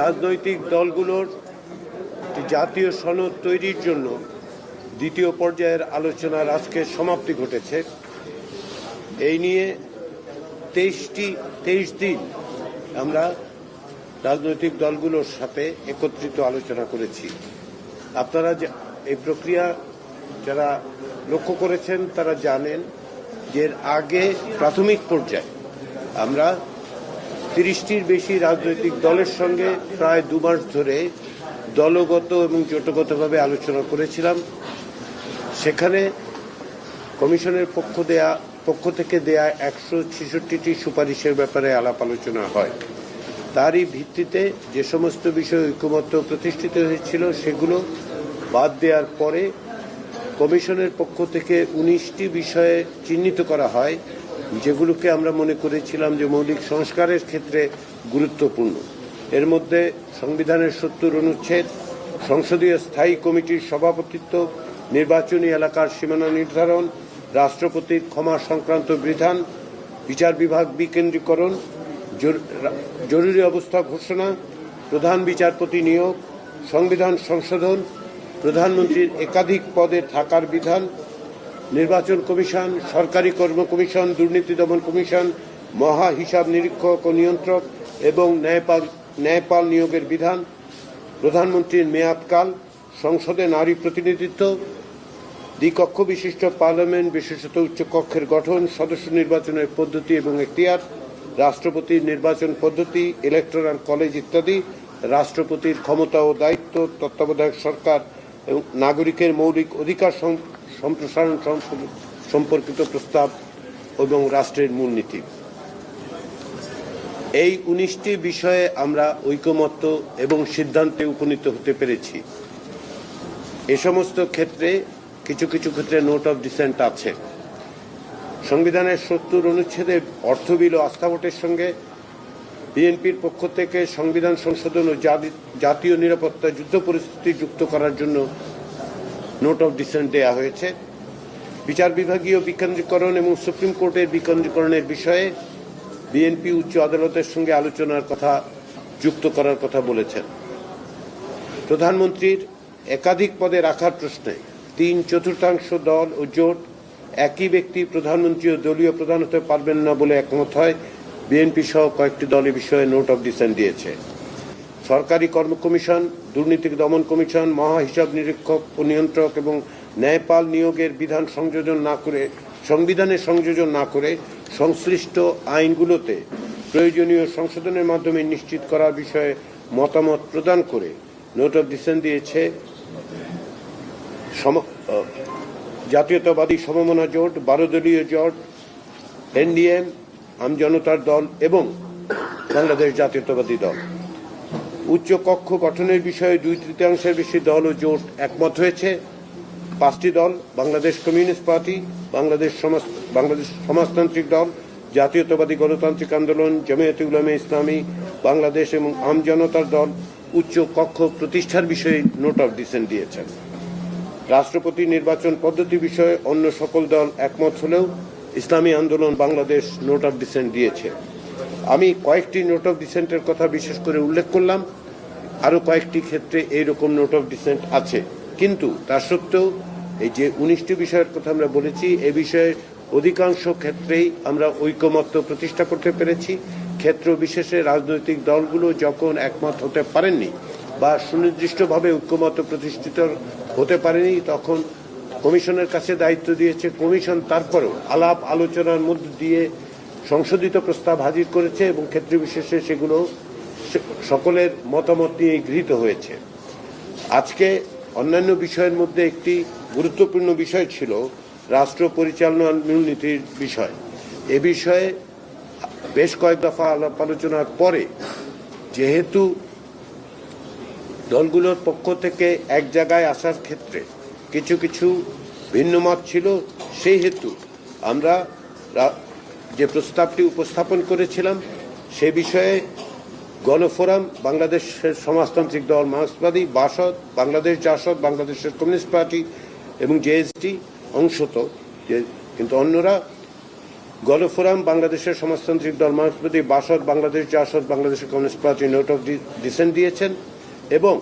রাজনৈতিক দলগুলোর জাতীয় সনদ তৈরির জন্য দ্বিতীয় পর্যায়ের আলোচনার আজকে সমাপ্তি ঘটেছে। এই নিয়ে তেইশটি, তেইশ দিন আমরা রাজনৈতিক দলগুলোর সাথে একত্রিত আলোচনা করেছি। আপনারা এই প্রক্রিয়া যারা লক্ষ্য করেছেন তারা জানেন যে আগে প্রাথমিক পর্যায়ে আমরা তিরিশটির বেশি রাজনৈতিক দলের সঙ্গে প্রায় দু মাস ধরে দলগত এবং জোটগতভাবে আলোচনা করেছিলাম। সেখানে কমিশনের পক্ষ দেয়া, পক্ষ থেকে দেয়া একশো ছেষট্টিটি সুপারিশের ব্যাপারে আলাপ আলোচনা হয়। তারই ভিত্তিতে যে সমস্ত বিষয় ঐক্যমত্য প্রতিষ্ঠিত হয়েছিল সেগুলো বাদ দেওয়ার পরে কমিশনের পক্ষ থেকে উনিশটি বিষয়ে চিহ্নিত করা হয়। যেগুলোকে আমরা মনে করেছিলাম যে মৌলিক সংস্কারের ক্ষেত্রে গুরুত্বপূর্ণ। এর মধ্যে সংবিধানের সত্তর অনুচ্ছেদ, সংসদীয় স্থায়ী কমিটির সভাপতিত্ব, নির্বাচনী এলাকার সীমানা নির্ধারণ রাষ্ট্রপতির ক্ষমা সংক্রান্ত বিধান, বিচার বিভাগ বিকেন্দ্রীকরণ জরুরি অবস্থা ঘোষণা, প্রধান বিচারপতি নিয়োগ, সংবিধান সংশোধন, প্রধানমন্ত্রীর একাধিক পদে থাকার বিধান নির্বাচন কমিশন, সরকারি কর্ম কমিশন, দুর্নীতি দমন কমিশন, মহা হিসাব নিরীক্ষক ও নিয়ন্ত্রক এবং ন্যায়পাল ন্যায়পাল নিয়োগের বিধান, প্রধানমন্ত্রীর মেয়াদকাল সংসদে নারী প্রতিনিধিত্ব, দ্বিকক্ষ বিশিষ্ট পার্লামেন্ট, বিশেষত উচ্চকক্ষের গঠন, সদস্য নির্বাচনের পদ্ধতি এবং এখতিয়ার, রাষ্ট্রপতির নির্বাচন পদ্ধতি ইলেকট্রাল কলেজ ইত্যাদি, রাষ্ট্রপতির ক্ষমতা ও দায়িত্ব, তত্ত্বাবধায়ক সরকার এবং নাগরিকের মৌলিক অধিকার সম্প্রসারণ সম্পর্কিত প্রস্তাব এবং রাষ্ট্রের মূলনীতি। এই উনিশটি বিষয়ে আমরা ঐকমত্য এবং সিদ্ধান্তে উপনীত হতে পেরেছি। এ সমস্ত ক্ষেত্রে কিছু কিছু ক্ষেত্রে নোট অফ ডিসেন্ট আছে। সংবিধানের সত্তর অনুচ্ছেদে অর্থ বিল ও আস্থা ভোটের সঙ্গে বিএনপির পক্ষ থেকে সংবিধান সংশোধন ও জাতীয় নিরাপত্তা যুদ্ধ পরিস্থিতি যুক্ত করার জন্য নোট অফ ডিসেন্ট দেওয়া হয়েছে। বিচার বিভাগীয় বিকেন্দ্রীকরণ এবং সুপ্রিম কোর্টের বিকেন্দ্রীকরণের বিষয়ে বিএনপি উচ্চ আদালতের সঙ্গে আলোচনার কথা, যুক্ত করার কথা বলেছেন। প্রধানমন্ত্রীর একাধিক পদে রাখার প্রশ্নে তিন চতুর্থাংশ দল ও জোট একই ব্যক্তি, প্রধানমন্ত্রী ও দলীয় প্রধান হতে পারবেন না বলে একমত হয়। বিএনপি সহ কয়েকটি দল এ বিষয়ে নোট অব ডিসেন্ট দিয়েছে। সরকারি কর্ম কমিশন দুর্নীতি দমন কমিশন মহা হিসাব নিরীক্ষক ও নিয়ন্ত্রক এবং ন্যায়পাল নিয়োগের বিধান সংযোজন না করে সংবিধানে সংযোজন না করে সংশ্লিষ্ট আইনগুলোতে প্রয়োজনীয় সংশোধনের মাধ্যমে নিশ্চিত করার বিষয়ে মতামত প্রদান করে নোট অফ ডিসেন্ট দিয়েছে। জাতীয়তাবাদী সমমনা জোট, বারো দলীয় জোট, এনডিএম আমজনতার দল এবং বাংলাদেশ জাতীয়তাবাদী দল। উচ্চ কক্ষ গঠনের বিষয়ে দুই তৃতীয়াংশের বেশি দল ও জোট একমত হয়েছে। পাঁচটি দল, বাংলাদেশ কমিউনিস্ট পার্টি, বাংলাদেশ সমাজ, বাংলাদেশ সমাজতান্ত্রিক দল, জাতীয়তাবাদী গণতান্ত্রিক আন্দোলন, জামিয়াতে উলামে ইসলামী, বাংলাদেশ এবং আমজনতার দল উচ্চ কক্ষ প্রতিষ্ঠার বিষয়ে নোট অফ ডিসেন্ট দিয়েছেন। রাষ্ট্রপতি নির্বাচন পদ্ধতি বিষয়ে অন্য সকল দল একমত হলেও ইসলামী আন্দোলন বাংলাদেশ নোট অফ ডিসেন্ট দিয়েছে। আমি কয়েকটি নোট অফ ডিসেন্টের কথা বিশেষ করে উল্লেখ করলাম। আরও কয়েকটি ক্ষেত্রে এইরকম নোট অফ ডিসেন্ট আছে। কিন্তু তা সত্ত্বেও এই যে উনিশটি বিষয়ের কথা আমরা বলেছি, এ বিষয়ে অধিকাংশ ক্ষেত্রেই আমরা ঐকমত্য প্রতিষ্ঠা করতে পেরেছি। ক্ষেত্র বিশেষে রাজনৈতিক দলগুলো যখন একমত হতে পারেননি বা সুনির্দিষ্টভাবে ঐক্যমত্য প্রতিষ্ঠিত হতে পারেনি, তখন কমিশনের কাছে দায়িত্ব দিয়েছে। কমিশন তারপরেও আলাপ আলোচনার মধ্য দিয়ে সংশোধিত প্রস্তাব হাজির করেছে এবং ক্ষেত্র বিশেষে সেগুলো সকলের মতামত নিয়ে গৃহীত হয়েছে। আজকে অন্যান্য বিষয়ের মধ্যে একটি গুরুত্বপূর্ণ বিষয় ছিল রাষ্ট্র পরিচালনা মূলনীতির বিষয়। এ বিষয়ে বেশ কয়েক দফা আলাপ আলোচনার পরে যেহেতু দলগুলোর পক্ষ থেকে এক জায়গায় আসার ক্ষেত্রে কিছু কিছু ভিন্ন ভিন্নমত ছিল, সেই হেতু আমরা যে প্রস্তাবটি উপস্থাপন করেছিলাম, সে বিষয়ে গণফোরাম, বাংলাদেশের সমাজতান্ত্রিক দল মার্ক্সবাদী, বাসদ, বাংলাদেশ জাসদ, বাংলাদেশের কমিউনিস্ট পার্টি এবং জেএসডি অংশত, যে কিন্তু অন্যরা, গণফোরাম, বাংলাদেশের সমাজতান্ত্রিক দল মার্ক্সবাদী, বাসদ, বাংলাদেশ জাসদ, বাংলাদেশের communist party note of dissent দিয়েছেন এবং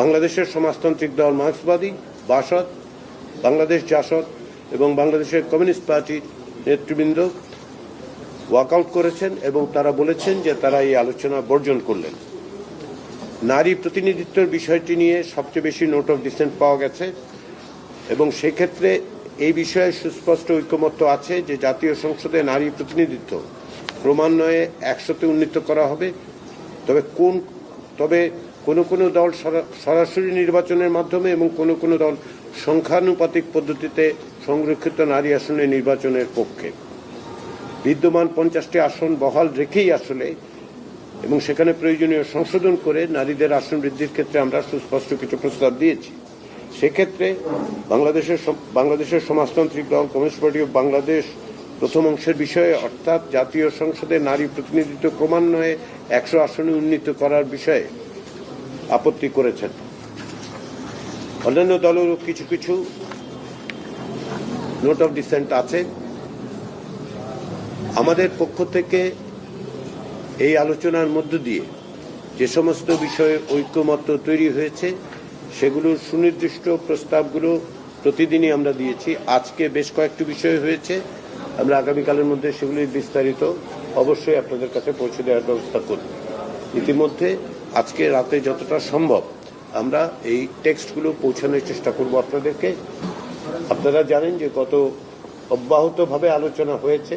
বাংলাদেশের সমাজতান্ত্রিক দল মার্ক্সবাদী, বাসদ, বাংলাদেশ জাসদ এবং বাংলাদেশের কমিউনিস্ট পার্টির নেতৃবৃন্দ ওয়াকআউট করেছেন এবং তারা বলেছেন যে তারা এই আলোচনা বর্জন করলেন। নারী প্রতিনিধিত্বের বিষয়টি নিয়ে সবচেয়ে বেশি নোট অফ ডিসেন্ট পাওয়া গেছে এবং সেক্ষেত্রে এই বিষয়ে সুস্পষ্ট ঐকমত্য আছে যে জাতীয় সংসদে নারী প্রতিনিধিত্ব ক্রমান্বয়ে একশোতে উন্নীত করা হবে। তবে কোন, তবে কোনো কোনো দল সরা- সরাসরি নির্বাচনের মাধ্যমে এবং কোনো কোনো দল সংখ্যানুপাতিক পদ্ধতিতে সংরক্ষিত নারী আসনে নির্বাচনের পক্ষে। বিদ্যমান পঞ্চাশটি আসন বহাল রেখেই আসলে এবং সেখানে প্রয়োজনীয় সংশোধন করে নারীদের আসন বৃদ্ধির ক্ষেত্রে আমরা সুস্পষ্ট কিছু প্রস্তাব দিয়েছি। সেক্ষেত্রে বাংলাদেশের বাংলাদেশের সমাজতান্ত্রিক দল, কমিউনিস্ট পার্টি অফ বাংলাদেশ প্রথম অংশের বিষয়ে অর্থাৎ জাতীয় সংসদে নারী প্রতিনিধিত্ব ক্রমান্বয়ে একশো আসনে উন্নীত করার বিষয়ে আপত্তি করেছেন। অন্যান্য দলেরও কিছু কিছু নোট অফ ডিসেন্ট আছে। আমাদের পক্ষ থেকে এই আলোচনার মধ্য দিয়ে যে সমস্ত বিষয়ে ঐক্যমত্য তৈরি হয়েছে, সেগুলোর সুনির্দিষ্ট প্রস্তাবগুলো প্রতিদিনই আমরা দিয়েছি। আজকে বেশ কয়েকটি বিষয় হয়েছে, আমরা আগামীকালের মধ্যে সেগুলির বিস্তারিত অবশ্যই আপনাদের কাছে পৌঁছে দেওয়ার ব্যবস্থা করব। ইতিমধ্যে আজকে রাতে যতটা সম্ভব আমরা এই টেক্সটগুলো পৌঁছানোর চেষ্টা করব আপনাদেরকে। আপনারা জানেন যে গত অব্যাহতভাবে আলোচনা হয়েছে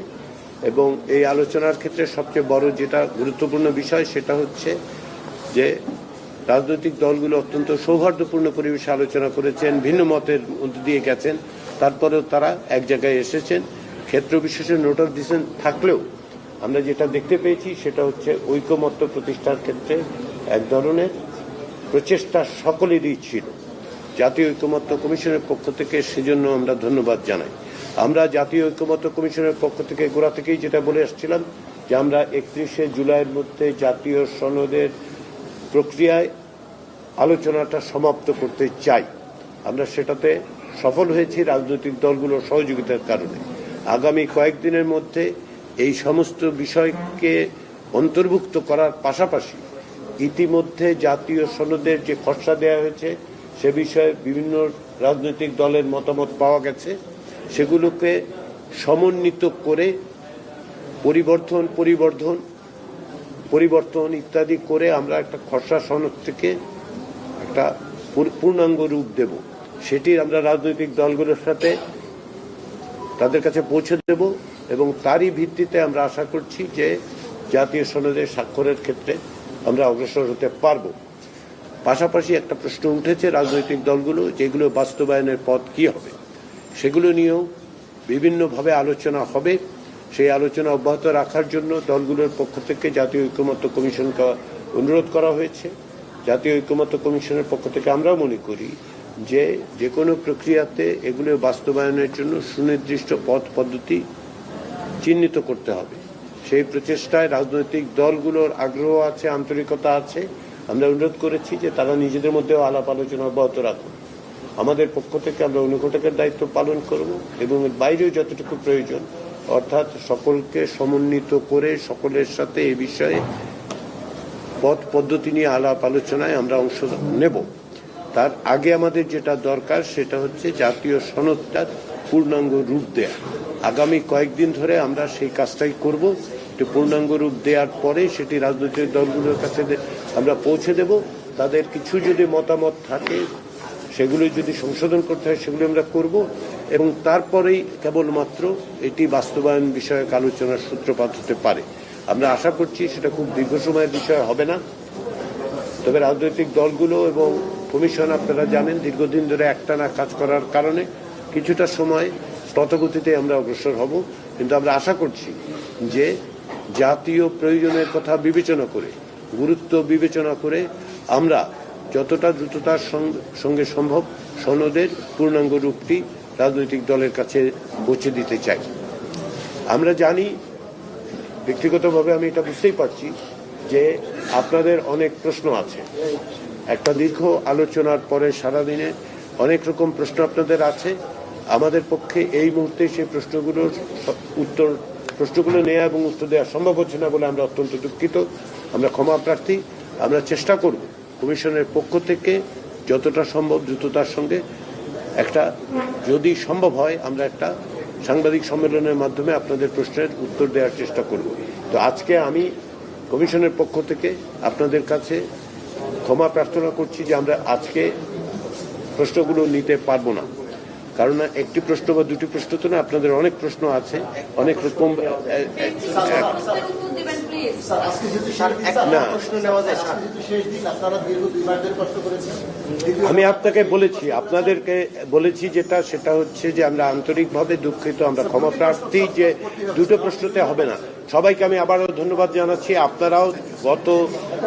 এবং এই আলোচনার ক্ষেত্রে সবচেয়ে বড় যেটা গুরুত্বপূর্ণ বিষয় সেটা হচ্ছে যে রাজনৈতিক দলগুলো অত্যন্ত সৌহার্দ্যপূর্ণ পরিবেশে আলোচনা করেছেন, ভিন্ন মতের মধ্যে দিয়ে গেছেন। তারপরেও তারা এক জায়গায় এসেছেন। ক্ষেত্র বিশেষে নোট অফ ডিসেন্ট থাকলেও আমরা যেটা দেখতে পেয়েছি সেটা হচ্ছে ঐকমত্য প্রতিষ্ঠার ক্ষেত্রে এক ধরনের প্রচেষ্টা সকলেরই ছিল। জাতীয় ঐক্যমত্য কমিশনের পক্ষ থেকে সেজন্য আমরা ধন্যবাদ জানাই। আমরা জাতীয় ঐক্যমত্য কমিশনের পক্ষ থেকে গোড়া থেকেই যেটা বলে আসছিলাম যে আমরা একত্রিশে জুলাইয়ের মধ্যে জাতীয় সনদের প্রক্রিয়ায় আলোচনাটা সমাপ্ত করতে চাই। আমরা সেটাতে সফল হয়েছি রাজনৈতিক দলগুলোর সহযোগিতার কারণে। আগামী কয়েকদিনের মধ্যে এই সমস্ত বিষয়কে অন্তর্ভুক্ত করার পাশাপাশি ইতিমধ্যে জাতীয় সনদের যে খসড়া দেওয়া হয়েছে, সে বিষয়ে বিভিন্ন রাজনৈতিক দলের মতামত পাওয়া গেছে। সেগুলোকে সমন্বিত করে পরিবর্তন, পরিবর্ধন, পরিবর্তন ইত্যাদি করে আমরা একটা খসড়া সনদ থেকে একটা পূর- পূর্ণাঙ্গ রূপ দেব। সেটি আমরা রাজনৈতিক দলগুলোর সাথে তাদের কাছে পৌঁছে দেব এবং তারই ভিত্তিতে আমরা আশা করছি যে জাতীয় সনদে স্বাক্ষরের ক্ষেত্রে আমরা অগ্রসর হতে পারব। পাশাপাশি একটা প্রশ্ন উঠেছে রাজনৈতিক দলগুলো, যেগুলো বাস্তবায়নের পথ কি হবে? সেগুলো নিয়েও বিভিন্নভাবে আলোচনা হবে। সেই আলোচনা অব্যাহত রাখার জন্য দলগুলোর পক্ষ থেকে জাতীয় ঐক্যমত্য কমিশনকে অনুরোধ করা হয়েছে। জাতীয় ঐক্যমত্য কমিশনের পক্ষ থেকে আমরাও মনে করি যে যে কোনো প্রক্রিয়াতে এগুলো বাস্তবায়নের জন্য সুনির্দিষ্ট পথ, পদ্ধতি চিহ্নিত করতে হবে। সেই প্রচেষ্টায় রাজনৈতিক দলগুলোর আগ্রহ আছে, আন্তরিকতা আছে। আমরা অনুরোধ করেছি যে তারা নিজেদের মধ্যেও আলাপ আলোচনা অব্যাহত রাখুন। আমাদের পক্ষ থেকে আমরা অনুঘটকের দায়িত্ব পালন করব এবং বাইরেও যতটুকু প্রয়োজন, অর্থাৎ সকলকে সমন্বিত করে সকলের সাথে এ বিষয়ে পথ পদ্ধতি নিয়ে আলাপ আলোচনায় আমরা অংশ নেব। তার আগে আমাদের যেটা দরকার সেটা হচ্ছে জাতীয় সনদটার পূর্ণাঙ্গ রূপ দেয়া। আগামী কয়েকদিন ধরে আমরা সেই কাজটাই করব। যে পূর্ণাঙ্গ রূপ দেওয়ার পরে সেটি রাজনৈতিক দলগুলোর কাছে আমরা পৌঁছে দেব। তাদের কিছু যদি মতামত থাকে, সেগুলো যদি সংশোধন করতে হয়, সেগুলো আমরা করব। এবং তারপরেই কেবলমাত্র এটি বাস্তবায়ন বিষয়ক আলোচনার সূত্রপাত হতে পারে। আমরা আশা করছি সেটা খুব দীর্ঘ সময়ের বিষয় হবে না। তবে রাজনৈতিক দলগুলো এবং কমিশন আপনারা জানেন, দীর্ঘদিন ধরে একটানা কাজ করার কারণে কিছুটা সময় ততগতিতে আমরা অগ্রসর হব। কিন্তু আমরা আশা করছি যে জাতীয় প্রয়োজনের কথা বিবেচনা করে, গুরুত্ব বিবেচনা করে আমরা যতটা দ্রুততার সঙ্গে সম্ভব সনদের পূর্ণাঙ্গ রূপটি রাজনৈতিক দলের কাছে পৌঁছে দিতে চাই। আমরা জানি, ব্যক্তিগতভাবে আমি এটা বুঝতেই পারছি যে আপনাদের অনেক প্রশ্ন আছে। একটা দীর্ঘ আলোচনার পরে সারাদিনে অনেক রকম প্রশ্ন আপনাদের আছে। আমাদের পক্ষে এই মুহূর্তে সেই প্রশ্নগুলোর উত্তর প্রশ্নগুলো নেওয়া এবং উত্তর দেওয়া সম্ভব হচ্ছে না বলে আমরা অত্যন্ত দুঃখিত। আমরা ক্ষমা প্রার্থী। আমরা চেষ্টা করব কমিশনের পক্ষ থেকে যতটা সম্ভব দ্রুততার সঙ্গে একটা, যদি সম্ভব হয়, আমরা একটা সাংবাদিক সম্মেলনের মাধ্যমে আপনাদের প্রশ্নের উত্তর দেওয়ার চেষ্টা করব। তো আজকে আমি কমিশনের পক্ষ থেকে আপনাদের কাছে ক্ষমা প্রার্থনা করছি যে আমরা আজকে প্রশ্নগুলো নিতে পারব না। কারণ একটি প্রশ্ন বা দুটি প্রশ্ন তো না, আপনাদের অনেক প্রশ্ন আছে, অনেক রকম আমি আপনাকে বলেছি, আপনাদেরকে বলেছি যেটা, সেটা হচ্ছে যে আমরা আন্তরিকভাবে দুঃখিত, আমরা ক্ষমা প্রার্থী যে দুটো প্রশ্নতে হবে না। সবাইকে আমি আবারও ধন্যবাদ জানাচ্ছি। আপনারাও গত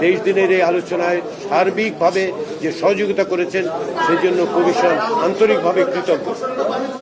তেইশ দিনের এই আলোচনায় সার্বিকভাবে যে সহযোগিতা করেছেন, সেই জন্য কমিশন আন্তরিকভাবে কৃতজ্ঞ।